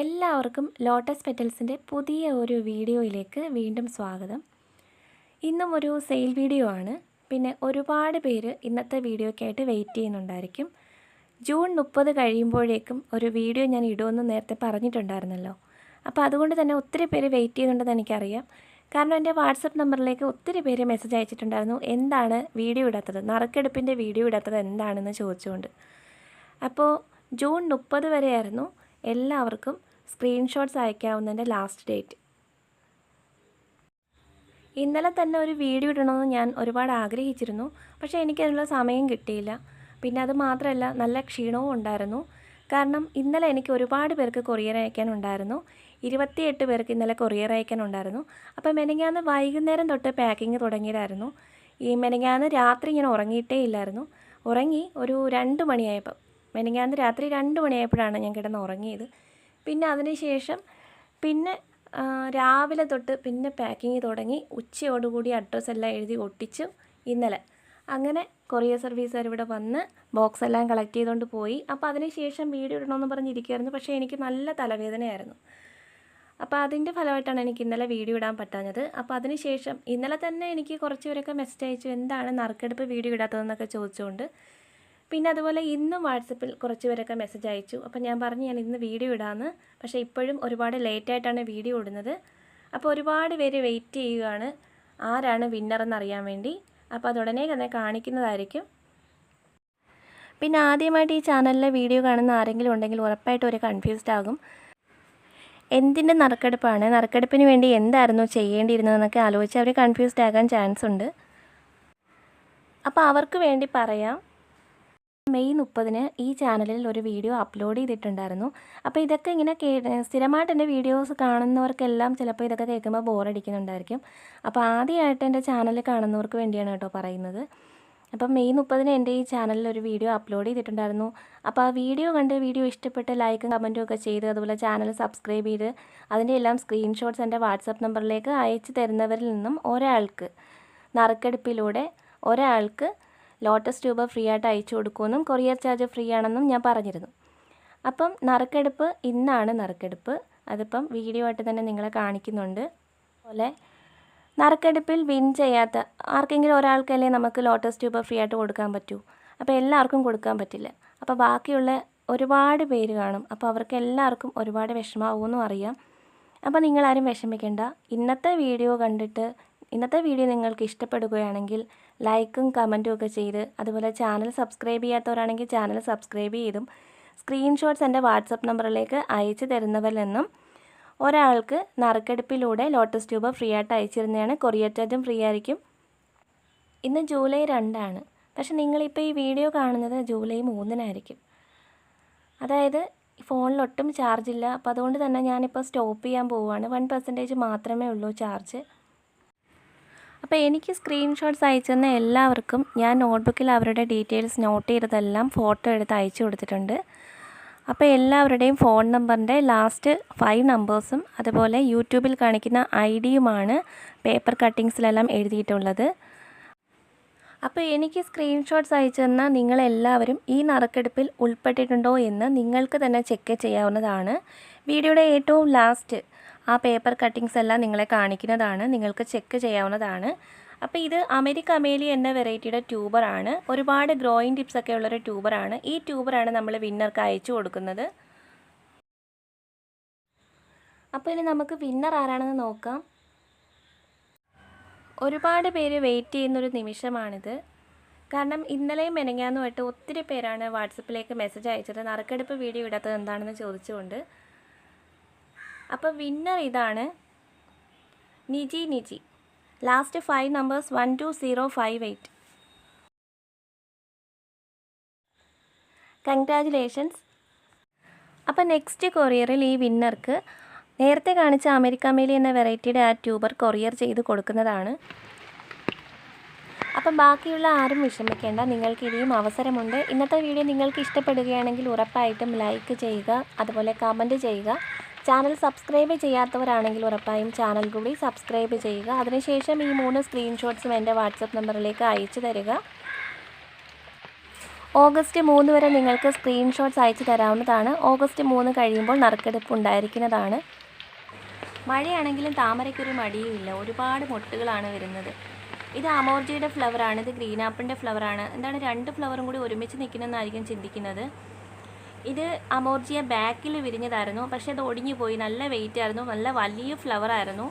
എല്ലാവർക്കും ലോട്ടസ് പെറ്റൽസിന്റെ പുതിയ ഒരു വീഡിയോയിലേക്ക് വീണ്ടും സ്വാഗതം. ഇന്നും ഒരു സെയിൽ വീഡിയോ ആണ്. പിന്നെ ഒരുപാട് പേര് ഇന്നത്തെ വീഡിയോയ്ക്കായിട്ട് വെയിറ്റ് ചെയ്യുന്നുണ്ടായിരിക്കും. ജൂൺ മുപ്പത് കഴിയുമ്പോഴേക്കും ഒരു വീഡിയോ ഞാൻ ഇടുമെന്ന് നേരത്തെ പറഞ്ഞിട്ടുണ്ടായിരുന്നല്ലോ. അപ്പോൾ അതുകൊണ്ട് തന്നെ ഒത്തിരി പേര് വെയിറ്റ് ചെയ്യുന്നുണ്ടെന്ന് എനിക്കറിയാം. കാരണം എന്റെ വാട്സപ്പ് നമ്പറിലേക്ക് ഒത്തിരി പേര് മെസ്സേജ് അയച്ചിട്ടുണ്ടായിരുന്നു. എന്താണ് വീഡിയോ ഇടാത്തത്? നറുക്കെടുപ്പിന്റെ വീഡിയോ ഇടാത്തത് എന്താണെന്ന് ചോദിച്ചുകൊണ്ട്. അപ്പോൾ ജൂൺ മുപ്പത് വരെയായിരുന്നു. എല്ലാവർക്കും സ്ക്രീൻഷോട്ട്സ് അയക്കാവുന്നതിന്റെ ലാസ്റ്റ് ഡേറ്റ്. ഇന്നലെ തന്നെ ഒരു വീഡിയോ ഇടണമെന്ന് ഞാൻ ഒരുപാട് ആഗ്രഹിച്ചിരുന്നു. പക്ഷേ എനിക്കതിനുള്ള സമയം കിട്ടിയില്ല. പിന്നെ അത് മാത്രമല്ല നല്ല ക്ഷീണവും ഉണ്ടായിരുന്നു. കാരണം ഇന്നലെ എനിക്ക് ഒരുപാട് പേർക്ക് കൊറിയർ അയക്കാനുണ്ടായിരുന്നു. ഇരുപത്തിയെട്ട് പേർക്ക് ഇന്നലെ കൊറിയർ അയക്കാനുണ്ടായിരുന്നു. അപ്പം മെനങ്ങാന്ന് വൈകുന്നേരം തൊട്ട് പാക്കിങ് തുടങ്ങിയതായിരുന്നു. ഈ മെനങ്ങാന്ന് രാത്രി ഇങ്ങനെ ഉറങ്ങിയിട്ടേ ഇല്ലായിരുന്നു. ഉറങ്ങി ഒരു രണ്ട് മണിയായപ്പം. മെനങ്ങാന്ന് രാത്രി രണ്ട് മണിയായപ്പോഴാണ് ഞാൻ കിടന്ന് ഉറങ്ങിയത്. പിന്നെ അതിന് ശേഷം പിന്നെ രാവിലെ തൊട്ട് പിന്നെ പാക്കിങ് തുടങ്ങി ഉച്ചയോടുകൂടി അഡ്രസ്സ് എല്ലാം എഴുതി ഒട്ടിച്ചു ഇന്നലെ. അങ്ങനെ കൊറിയർ സർവീസുകാർ ഇവിടെ വന്ന് ബോക്സ് എല്ലാം കളക്ട് ചെയ്തുകൊണ്ട് പോയി. അപ്പോൾ അതിന് ശേഷം വീഡിയോ ഇടണമെന്ന് പറഞ്ഞിരിക്കുകയായിരുന്നു പക്ഷേ എനിക്ക് നല്ല തലവേദനയായിരുന്നു. അപ്പോൾ അതിന്റെ ഫലമായിട്ടാണ് എനിക്ക് ഇന്നലെ വീഡിയോ ഇടാൻ പറ്റാഞ്ഞത്. അപ്പോൾ അതിന് ശേഷം ഇന്നലെ തന്നെ എനിക്ക് കുറച്ച് പേരൊക്കെ മെസ്സേജ് അയച്ചു. എന്താണ് നറുക്കെടുപ്പ് വീഡിയോ ഇടാത്തതെന്നൊക്കെ ചോദിച്ചുകൊണ്ട് പിന്നെ അതുപോലെ ഇന്നും വാട്സപ്പിൽ കുറച്ച് പേരൊക്കെ മെസ്സേജ് അയച്ചു. അപ്പോൾ ഞാൻ പറഞ്ഞു ഞാൻ ഇന്ന് വീഡിയോ ഇടാമെന്ന് പക്ഷേ ഇപ്പോഴും ഒരുപാട് ലേറ്റായിട്ടാണ് വീഡിയോ ഇടുന്നത്. അപ്പോൾ ഒരുപാട് പേര് വെയിറ്റ് ചെയ്യുകയാണ്. ആരാണ് വിന്നർ എന്നറിയാൻ വേണ്ടി. അപ്പോൾ അതുടനെ തന്നെ കാണിക്കുന്നതായിരിക്കും. പിന്നെ ആദ്യമായിട്ട് ഈ ചാനലിലെ വീഡിയോ കാണുന്ന ആരെങ്കിലും ഉണ്ടെങ്കിൽ ഉറപ്പായിട്ടും ഒരു കൺഫ്യൂസ്ഡ് ആകും. എന്തിന്റെ നറുക്കെടുപ്പാണ്? നറുക്കെടുപ്പിന് വേണ്ടി എന്തായിരുന്നു ചെയ്യേണ്ടിയിരുന്നതെന്നൊക്കെ ആലോചിച്ച് അവർ കൺഫ്യൂസ്ഡ് ആകാൻ ചാൻസ് ഉണ്ട്. അപ്പോൾ അവർക്ക് വേണ്ടി പറയാം. മെയ് മുപ്പതിന് ഈ ചാനലിൽ ഒരു വീഡിയോ അപ്ലോഡ് ചെയ്തിട്ടുണ്ടായിരുന്നു. അപ്പോൾ ഇതൊക്കെ ഇങ്ങനെ കേ സ്ഥിരമായിട്ട് എന്റെ വീഡിയോസ് കാണുന്നവർക്കെല്ലാം ചിലപ്പോൾ ഇതൊക്കെ കേൾക്കുമ്പോൾ ബോറടിക്കുന്നുണ്ടായിരിക്കും. അപ്പോൾ ആദ്യമായിട്ട് എന്റെ ചാനൽ കാണുന്നവർക്ക് വേണ്ടിയാണ് കേട്ടോ പറയുന്നത്. അപ്പം മെയ് മുപ്പതിന് എന്റെ ഈ ചാനലിൽ ഒരു വീഡിയോ അപ്ലോഡ് ചെയ്തിട്ടുണ്ടായിരുന്നു. അപ്പോൾ ആ വീഡിയോ കണ്ട് വീഡിയോ ഇഷ്ടപ്പെട്ട് ലൈക്കും കമന്റും ഒക്കെ ചെയ്ത് അതുപോലെ ചാനൽ സബ്സ്ക്രൈബ് ചെയ്ത് അതിന്റെ എല്ലാം സ്ക്രീൻഷോട്ട്സ് എന്റെ വാട്സപ്പ് നമ്പറിലേക്ക് അയച്ചു തരുന്നവരിൽ നിന്നും ഒരാൾക്ക് നറുക്കെടുപ്പിലൂടെ ഒരാൾക്ക് ലോട്ടസ് ട്യൂബ് ഫ്രീ ആയിട്ട് അയച്ചു കൊടുക്കുമെന്നും കൊറിയർ ചാർജ് ഫ്രീ ആണെന്നും ഞാൻ പറഞ്ഞിരുന്നു. അപ്പം നറുക്കെടുപ്പ് ഇന്നാണ് നറുക്കെടുപ്പ്. അതിപ്പം വീഡിയോ ആയിട്ട് തന്നെ നിങ്ങളെ കാണിക്കുന്നുണ്ട്. അതുപോലെ നറുക്കെടുപ്പിൽ വിൻ ചെയ്യാത്ത ആർക്കെങ്കിലും ഒരാൾക്കല്ലേ നമുക്ക് ലോട്ടസ് ട്യൂബ് ഫ്രീ ആയിട്ട് കൊടുക്കാൻ പറ്റൂ? അപ്പോൾ എല്ലാവർക്കും കൊടുക്കാൻ പറ്റില്ല. അപ്പോൾ ബാക്കിയുള്ള ഒരുപാട് പേര് കാണും. അപ്പോൾ അവർക്ക് എല്ലാവർക്കും ഒരുപാട് വിഷമാവുമെന്നും അറിയാം. അപ്പോൾ നിങ്ങളാരും വിഷമിക്കേണ്ട. ഇന്നത്തെ വീഡിയോ കണ്ടിട്ട് ഇന്നത്തെ വീഡിയോ നിങ്ങൾക്ക് ഇഷ്ടപ്പെടുകയാണെങ്കിൽ ലൈക്കും കമന്റും ഒക്കെ ചെയ്ത് അതുപോലെ ചാനൽ സബ്സ്ക്രൈബ് ചെയ്യാത്തവരാണെങ്കിൽ ചാനൽ സബ്സ്ക്രൈബ് ചെയ്തും സ്ക്രീൻഷോട്ട്സ് എന്റെ വാട്സപ്പ് നമ്പറിലേക്ക് അയച്ചു തരുന്നവരിൽ നിന്നും ഒരാൾക്ക് നറുക്കെടുപ്പിലൂടെ ലോട്ടസ് ട്യൂബ് ഫ്രീ ആയിട്ട് അയച്ചിരുന്നതാണ്. കൊറിയർ ചാർജും ഫ്രീ ആയിരിക്കും. ഇന്ന് ജൂലൈ രണ്ടാണ്. പക്ഷെ നിങ്ങളിപ്പോൾ ഈ വീഡിയോ കാണുന്നത് ജൂലൈ മൂന്നിനായിരിക്കും. അതായത് ഫോണിലൊട്ടും ചാർജില്ല. അപ്പോൾ അതുകൊണ്ട് തന്നെ ഞാനിപ്പോൾ സ്റ്റോപ്പ് ചെയ്യാൻ പോവുകയാണ്. വൺ പെർസെന്റേജ് മാത്രമേ ഉള്ളൂ ചാർജ്. അപ്പോൾ എനിക്ക് സ്ക്രീൻഷോട്ട്സ് അയച്ചു തന്ന എല്ലാവർക്കും ഞാൻ നോട്ട്ബുക്കിൽ അവരുടെ ഡീറ്റെയിൽസ് നോട്ട് ചെയ്തതെല്ലാം ഫോട്ടോ എടുത്ത് അയച്ചു കൊടുത്തിട്ടുണ്ട്. അപ്പോൾ എല്ലാവരുടെയും ഫോൺ നമ്പറിന്റെ ലാസ്റ്റ് ഫൈവ് നമ്പേഴ്സും അതുപോലെ യൂട്യൂബിൽ കാണിക്കുന്ന ഐ ഡിയുമാണ് പേപ്പർ കട്ടിങ്സിലെല്ലാം എഴുതിയിട്ടുള്ളത്. അപ്പോൾ എനിക്ക് സ്ക്രീൻഷോട്ട്സ് അയച്ചെന്ന നിങ്ങളെല്ലാവരും ഈ നറുക്കെടുപ്പിൽ ഉൾപ്പെട്ടിട്ടുണ്ടോ എന്ന് നിങ്ങൾക്ക് തന്നെ ചെക്ക് ചെയ്യാവുന്നതാണ്. വീഡിയോയുടെ ഏറ്റവും ലാസ്റ്റ് ആ പേപ്പർ കട്ടിങ്സ് എല്ലാം നിങ്ങളെ കാണിക്കുന്നതാണ്. നിങ്ങൾക്ക് ചെക്ക് ചെയ്യാവുന്നതാണ്. അപ്പോൾ ഇത് അമേരിക്ക അമേലി എന്ന വെറൈറ്റിയുടെ ട്യൂബറാണ് ഒരുപാട് ഗ്രോയിങ് ടിപ്സ് ഒക്കെ ഉള്ളൊരു ട്യൂബറാണ് ഈ ട്യൂബറാണ് നമ്മൾ വിന്നർക്ക് അയച്ചു കൊടുക്കുന്നത്. അപ്പോൾ ഇനി നമുക്ക് വിന്നർ ആരാണെന്ന് നോക്കാം. ഒരുപാട് പേര് വെയിറ്റ് ചെയ്യുന്നൊരു നിമിഷമാണിത്. കാരണം ഇന്നലെയും മെനങ്ങാന്നുമായിട്ട് ഒത്തിരി പേരാണ് വാട്സപ്പിലേക്ക് മെസ്സേജ് അയച്ചത്. നറുക്കെടുപ്പ് വീഡിയോ ഇടാത്തത് എന്താണെന്ന് ചോദിച്ചുകൊണ്ട്. അപ്പോൾ വിന്നർ ഇതാണ് Niji Niji. Last five numbers one two zero five eight congratulations അപ്പോൾ നെക്സ്റ്റ് കൊറിയറിൽ ഈ വിന്നർക്ക് നേരത്തെ കാണിച്ച അമേരിക്ക മേലി എന്ന വെറൈറ്റിയുടെ ആ ട്യൂബർ കൊറിയർ ചെയ്ത് കൊടുക്കുന്നതാണ്. അപ്പം ബാക്കിയുള്ള ആരും വിഷമിക്കേണ്ട നിങ്ങൾക്ക് ഇനിയും അവസരമുണ്ട്. ഇന്നത്തെ വീഡിയോ നിങ്ങൾക്ക് ഇഷ്ടപ്പെടുകയാണെങ്കിൽ ഉറപ്പായിട്ടും ലൈക്ക് ചെയ്യുക അതുപോലെ കമന്റ് ചെയ്യുക. ചാനൽ സബ്സ്ക്രൈബ് ചെയ്യാത്തവരാണെങ്കിൽ ഉറപ്പായും ചാനൽ കൂടി സബ്സ്ക്രൈബ് ചെയ്യുക. അതിനുശേഷം ഈ മൂന്ന് സ്ക്രീൻഷോട്ട്സും എന്റെ വാട്സപ്പ് നമ്പറിലേക്ക് അയച്ചു തരിക. ഓഗസ്റ്റ് മൂന്ന് വരെ നിങ്ങൾക്ക് സ്ക്രീൻഷോട്ട്സ് അയച്ചു തരാവുന്നതാണ്. ഓഗസ്റ്റ് മൂന്ന് കഴിയുമ്പോൾ നറുക്കെടുപ്പ് ഉണ്ടായിരിക്കുന്നതാണ്. മഴയാണെങ്കിലും താമരയ്ക്കൊരു മടിയുമില്ല ഒരുപാട് മൊട്ടുകളാണ് വരുന്നത്. ഇത് അമോർജിയുടെ ഫ്ലവറാണ് ഇത് ഗ്രീൻ ആപ്പിളിന്റെ ഫ്ലവറാണ് എന്താണ് രണ്ട് ഫ്ലവറും കൂടി ഒരുമിച്ച് നിൽക്കുന്നതെന്നായിരിക്കും ചിന്തിക്കുന്നത്. ഇത് അമോർജിയ ബാക്കിൽ വിരിഞ്ഞതായിരുന്നു. പക്ഷേ അത് ഒടിഞ്ഞു പോയി. നല്ല വെയിറ്റ് ആയിരുന്നു. നല്ല വലിയ ഫ്ലവർ ആയിരുന്നു.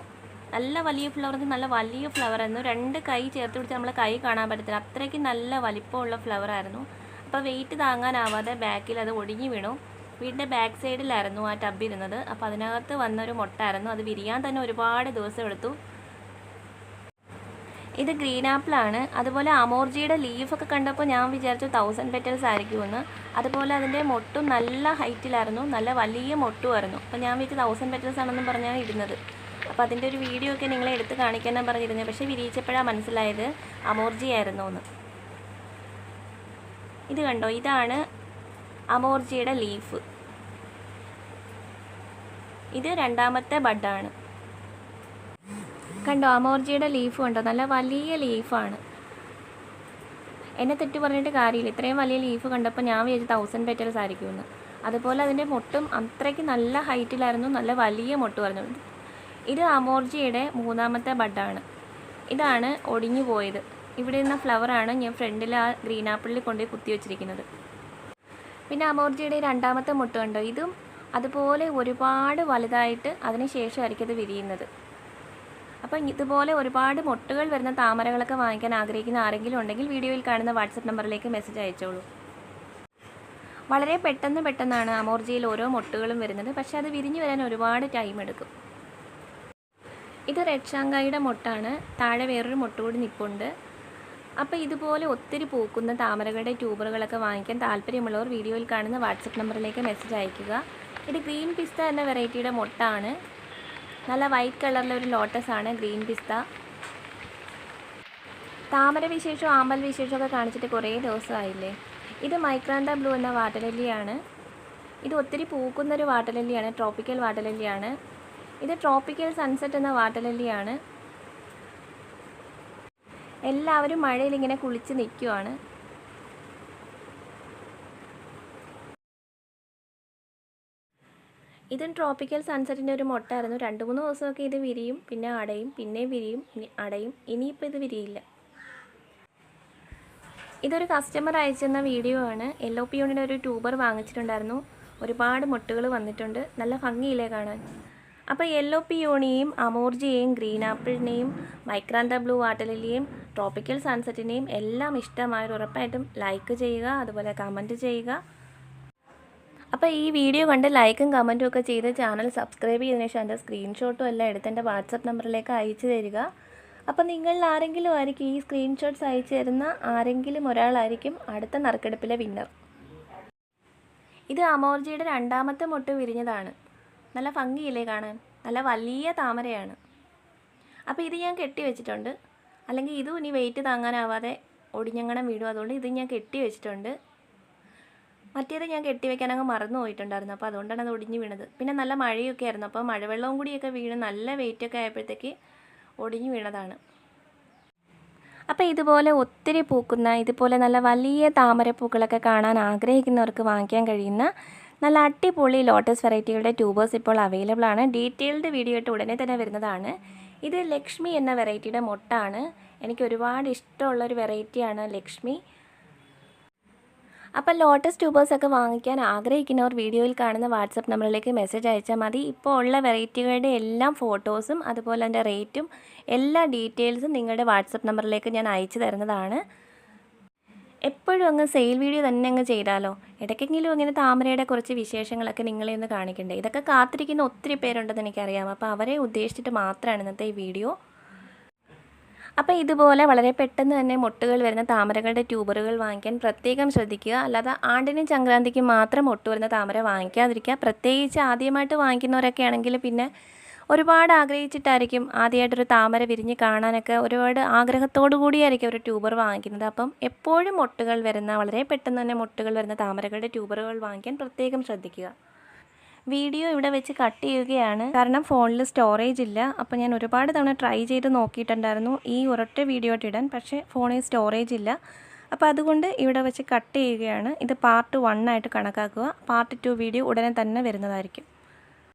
നല്ല വലിയ ഫ്ലവർ നല്ല വലിയ ഫ്ലവർ ആയിരുന്നു. രണ്ട് കൈ ചേർത്ത് പിടിച്ച് നമ്മളെ കൈ കാണാൻ പറ്റത്തില്ല. അത്രയ്ക്ക് നല്ല വലിപ്പമുള്ള ഫ്ലവർ ആയിരുന്നു. അപ്പോൾ വെയിറ്റ് താങ്ങാനാവാതെ ബാക്കിൽ അത് ഒടിഞ്ഞു വീണു. വീടിന്റെ ബാക്ക് സൈഡിലായിരുന്നു ആ ടബ് ഇരുന്നത്. അപ്പോൾ അതിനകത്ത് വന്നൊരു മുട്ടായിരുന്നു അത് വിരിയാൻ തന്നെ ഒരുപാട് ദിവസം എടുത്തു. ഇത് ഗ്രീൻ ആപ്പിളാണ്. അതുപോലെ അമോർജിയുടെ ലീഫൊക്കെ കണ്ടപ്പോൾ ഞാൻ വിചാരിച്ചു തൗസൻഡ് പെറ്റൽസ് ആയിരിക്കുമെന്ന്. അതുപോലെ അതിന്റെ മൊട്ടും നല്ല ഹൈറ്റിലായിരുന്നു. നല്ല വലിയ മൊട്ടുമായിരുന്നു. അപ്പോൾ ഞാൻ വിചാരിച്ചു തൗസൻഡ് പെറ്റൽസ് ആണെന്നും പറഞ്ഞാണ് ഇരുന്നത് അപ്പോൾ അതിന്റെ ഒരു വീഡിയോ ഒക്കെ നിങ്ങളെ എടുത്ത് കാണിക്കാനാണ് പറഞ്ഞിരുന്നത് പക്ഷേ വിരിയിച്ചപ്പോഴാണ് മനസ്സിലായത് അമോർജി ആയിരുന്നു എന്ന്. ഇത് കണ്ടോ? ഇതാണ് അമോർജിയുടെ ലീഫ്. ഇത് രണ്ടാമത്തെ ബഡാണ്. കണ്ടോ അമോർജിയുടെ ലീഫ് കണ്ടോ? നല്ല വലിയ ലീഫാണ് എന്നെ തെറ്റ് പറഞ്ഞിട്ട് കാര്യമില്ല. ഇത്രയും വലിയ ലീഫ് കണ്ടപ്പോൾ ഞാൻ വിചാരിച്ചു തൗസൻഡ് പെറ്റൽസ് ആയിരിക്കുമെന്ന്. അതുപോലെ അതിന്റെ മുട്ടും അത്രയ്ക്ക് നല്ല ഹൈറ്റിലായിരുന്നു നല്ല വലിയ മുട്ട് പറഞ്ഞു. ഇത് അമോർജിയുടെ മൂന്നാമത്തെ ബഡാണ്. ഇതാണ് ഒടിഞ്ഞു പോയത്. ഇവിടെ നിന്ന ഫ്ലവറാണ് ഞാൻ ഫ്രണ്ടിൽ ആ ഗ്രീൻ ആപ്പിളിൽ കൊണ്ടുപോയി കുത്തി വെച്ചിരിക്കുന്നത്. പിന്നെ അമോർജിയുടെ രണ്ടാമത്തെ മുട്ട് കണ്ടോ? ഇതും അതുപോലെ ഒരുപാട് വലുതായിട്ട് അതിന് ശേഷമായിരിക്കും അത് വിരിയുന്നത്. അപ്പം ഇതുപോലെ ഒരുപാട് മൊട്ടുകൾ വരുന്ന താമരകളൊക്കെ വാങ്ങിക്കാൻ ആഗ്രഹിക്കുന്ന ആരെങ്കിലും ഉണ്ടെങ്കിൽ വീഡിയോയിൽ കാണുന്ന വാട്സപ്പ് നമ്പറിലേക്ക് മെസ്സേജ് അയച്ചോളൂ. വളരെ പെട്ടെന്ന് പെട്ടെന്നാണ് അമോർജിയിൽ ഓരോ മുട്ടുകളും വരുന്നത്. പക്ഷേ അത് വിരിഞ്ഞു വരാൻ ഒരുപാട് ടൈം എടുക്കും. ഇത് റെഡ് ഷാങ്കായുടെ മുട്ടാണ്. താഴെ വേറൊരു മുട്ട കൂടി നിൽപ്പുണ്ട് അപ്പോൾ ഇതുപോലെ ഒത്തിരി പൂക്കുന്ന താമരകളുടെ ട്യൂബറുകളൊക്കെ വാങ്ങിക്കാൻ താല്പര്യമുള്ളവർ വീഡിയോയിൽ കാണുന്ന വാട്സപ്പ് നമ്പറിലേക്ക് മെസ്സേജ് അയയ്ക്കുക. ഇത് ഗ്രീൻ പിസ്ത എന്ന വെറൈറ്റിയുടെ മുട്ടാണ്. നല്ല വൈറ്റ് കളറിലെ ഒരു ലോട്ടസ് ആണ് ഗ്രീൻ പിസ്ത. താമര വിശേഷവും ആമ്പൽ വിശേഷമൊക്കെ കാണിച്ചിട്ട് കുറേ ദിവസമായില്ലേ? ഇത് മൈക്രാന്ത ബ്ലൂ എന്ന വാട്ടലല്ലിയാണ്. ഇത് ഒത്തിരി പൂക്കുന്നൊരു വാട്ടലല്ലിയാണ് ട്രോപ്പിക്കൽ വാട്ടലല്ലിയാണ്. ഇത് ട്രോപ്പിക്കൽ സൺസെറ്റ് എന്ന വാട്ടലല്ലിയാണ്. എല്ലാവരും മഴയിൽ ഇങ്ങനെ കുളിച്ച് നിൽക്കുവാണ്. ഇതും ട്രോപ്പിക്കൽ സൺസെറ്റിന്റെ ഒരു മൊട്ടായിരുന്നു. രണ്ട് മൂന്ന് ദിവസമൊക്കെ ഇത് വിരിയും പിന്നെ അടയും പിന്നെ വിരിയും അടയും. ഇനിയിപ്പോൾ ഇത് വിരിയില്ല. ഇതൊരു കസ്റ്റമർ അയച്ചെന്ന വീഡിയോ ആണ്. ഒ പി യൂണിന്റെ ഒരു ട്യൂബർ വാങ്ങിച്ചിട്ടുണ്ടായിരുന്നു. ഒരുപാട് മുട്ടുകൾ വന്നിട്ടുണ്ട്. നല്ല ഭംഗിയില്ലേ കാണാൻ. അപ്പോൾ യെല്ലോ പിയോണിയെയും അമോർജിയെയും ഗ്രീൻ ആപ്പിളിനെയും മൈക്രാന്ത ബ്ലൂ വാട്ടലിനെയും ട്രോപ്പിക്കൽ സൺസെറ്റിനെയും എല്ലാം ഇഷ്ടമായൊരു ഉറപ്പായിട്ടും ലൈക്ക് ചെയ്യുക അതുപോലെ കമന്റ് ചെയ്യുക. അപ്പോൾ ഈ വീഡിയോ കണ്ട് ലൈക്കും കമന്റും ഒക്കെ ചെയ്ത് ചാനൽ സബ്സ്ക്രൈബ് ചെയ്തതിനു ശേഷം എന്റെ സ്ക്രീൻഷോട്ടും എല്ലാം എടുത്ത് എന്റെ വാട്സപ്പ് നമ്പറിലേക്ക് അയച്ചു തരിക. അപ്പോൾ നിങ്ങളിൽ ആരെങ്കിലും ആയിരിക്കും ഈ സ്ക്രീൻഷോട്ട്സ് അയച്ചു തരുന്ന ആരെങ്കിലും ഒരാളായിരിക്കും അടുത്ത നറുക്കെടുപ്പിലെ വിന്നർ ഇത് അമോർജിയുടെ രണ്ടാമത്തെ മുട്ട് വിരിഞ്ഞതാണ്. നല്ല ഭംഗിയില്ലേ കാണാൻ? നല്ല വലിയ താമരയാണ്. അപ്പോൾ ഇത് ഞാൻ കെട്ടി വെച്ചിട്ടുണ്ട്. അല്ലെങ്കിൽ ഇതും ഇനി വെയിറ്റ് താങ്ങാനാവാതെ ഒടിഞ്ഞങ്ങണം വീടും അതുകൊണ്ട് ഇത് ഞാൻ കെട്ടി വെച്ചിട്ടുണ്ട്. മറ്റേത് ഞാൻ കെട്ടി വെക്കാൻ അങ്ങ് മറന്നു പോയിട്ടുണ്ടായിരുന്നു. അപ്പോൾ അതുകൊണ്ടാണ് അത് ഒടിഞ്ഞു വീണത്. പിന്നെ നല്ല മഴയൊക്കെ ആയിരുന്നു. അപ്പോൾ മഴവെള്ളവും കൂടിയൊക്കെ വീണ് നല്ല വെയിറ്റൊക്കെ ആയപ്പോഴത്തേക്ക് ഒടിഞ്ഞു വീണതാണ്. അപ്പോൾ ഇതുപോലെ ഒത്തിരി പൂക്കുന്ന ഇതുപോലെ നല്ല വലിയ താമരപ്പൂക്കളൊക്കെ കാണാൻ ആഗ്രഹിക്കുന്നവർക്ക് വാങ്ങിക്കാൻ കഴിയുന്ന നല്ല അടിപൊളി ലോട്ടസ് വെറൈറ്റികളുടെ ട്യൂബേഴ്സ് ഇപ്പോൾ അവൈലബിൾ ആണ്. ഡീറ്റെയിൽഡ് വീഡിയോ ആയിട്ട് ഉടനെ തന്നെ വരുന്നതാണ്. ഇത് ലക്ഷ്മി എന്ന വെറൈറ്റിയുടെ മൊട്ടാണ്. എനിക്ക് ഒരുപാട് ഇഷ്ടമുള്ള ഒരു വെറൈറ്റിയാണ് ലക്ഷ്മി. അപ്പോൾ ലോട്ടസ് ട്യൂബേഴ്സ് ഒക്കെ വാങ്ങിക്കാൻ ആഗ്രഹിക്കുന്നവർ വീഡിയോയിൽ കാണുന്ന വാട്സപ്പ് നമ്പറിലേക്ക് മെസ്സേജ് അയച്ചാൽ മതി. ഇപ്പോൾ ഉള്ള വെറൈറ്റികളുടെ എല്ലാം ഫോട്ടോസും അതുപോലെ അതിന്റെ റേറ്റും എല്ലാ ഡീറ്റെയിൽസും നിങ്ങളുടെ വാട്സപ്പ് നമ്പറിലേക്ക് ഞാൻ അയച്ചു തരുന്നതാണ്. എപ്പോഴും അങ്ങ് സെയിൽ വീഡിയോ തന്നെ അങ്ങ് ചെയ്താലോ? ഇടയ്ക്കെങ്കിലും ഇങ്ങനെ താമരയുടെ കുറച്ച് വിശേഷങ്ങളൊക്കെ നിങ്ങളെ ഒന്ന് കാണിക്കണ്ടേ? ഇതൊക്കെ കാത്തിരിക്കുന്ന ഒത്തിരി പേരുണ്ടെന്ന് എനിക്കറിയാം. അപ്പോൾ അവരെ ഉദ്ദേശിച്ചിട്ട് മാത്രമാണ് ഇന്നത്തെ ഈ വീഡിയോ. അപ്പോൾ ഇതുപോലെ വളരെ പെട്ടെന്ന് തന്നെ മുട്ടുകൾ വരുന്ന താമരകളുടെ ട്യൂബറുകൾ വാങ്ങിക്കാൻ പ്രത്യേകം ശ്രദ്ധിക്കുക. അല്ലാതെ ആണ്ടിനും സംക്രാന്തിക്കും മാത്രം മുട്ട് വരുന്ന താമര വാങ്ങിക്കാതിരിക്കുക. പ്രത്യേകിച്ച് ആദ്യമായിട്ട് വാങ്ങിക്കുന്നവരൊക്കെ ആണെങ്കിൽ പിന്നെ ഒരുപാട് ആഗ്രഹിച്ചിട്ടായിരിക്കും ആദ്യമായിട്ടൊരു താമര വിരിഞ്ഞ് കാണാനൊക്കെ ഒരുപാട് ആഗ്രഹത്തോടു കൂടിയായിരിക്കും ഒരു ട്യൂബർ വാങ്ങിക്കുന്നത്. അപ്പം എപ്പോഴും മുട്ടുകൾ വരുന്ന വളരെ പെട്ടെന്ന് തന്നെ മുട്ടുകൾ വരുന്ന താമരകളുടെ ട്യൂബറുകൾ വാങ്ങിക്കാൻ പ്രത്യേകം ശ്രദ്ധിക്കുക. വീഡിയോ ഇവിടെ വെച്ച് കട്ട് ചെയ്യുകയാണ്. കാരണം ഫോണിൽ സ്റ്റോറേജ് ഇല്ല. അപ്പോൾ ഞാൻ ഒരുപാട് തവണ ട്രൈ ചെയ്ത് നോക്കിയിട്ടുണ്ടായിരുന്നു. ഈ ഒരൊറ്റ വീഡിയോ ഇടാൻ. പക്ഷേ ഫോണിൽ സ്റ്റോറേജ് ഇല്ല. അപ്പോൾ അതുകൊണ്ട് ഇവിടെ വെച്ച് കട്ട് ചെയ്യുകയാണ്. ഇത് പാർട്ട് വൺ ആയിട്ട് കണക്കാക്കുക. പാർട്ട് ടു വീഡിയോ ഉടനെ തന്നെ വരുന്നതായിരിക്കും.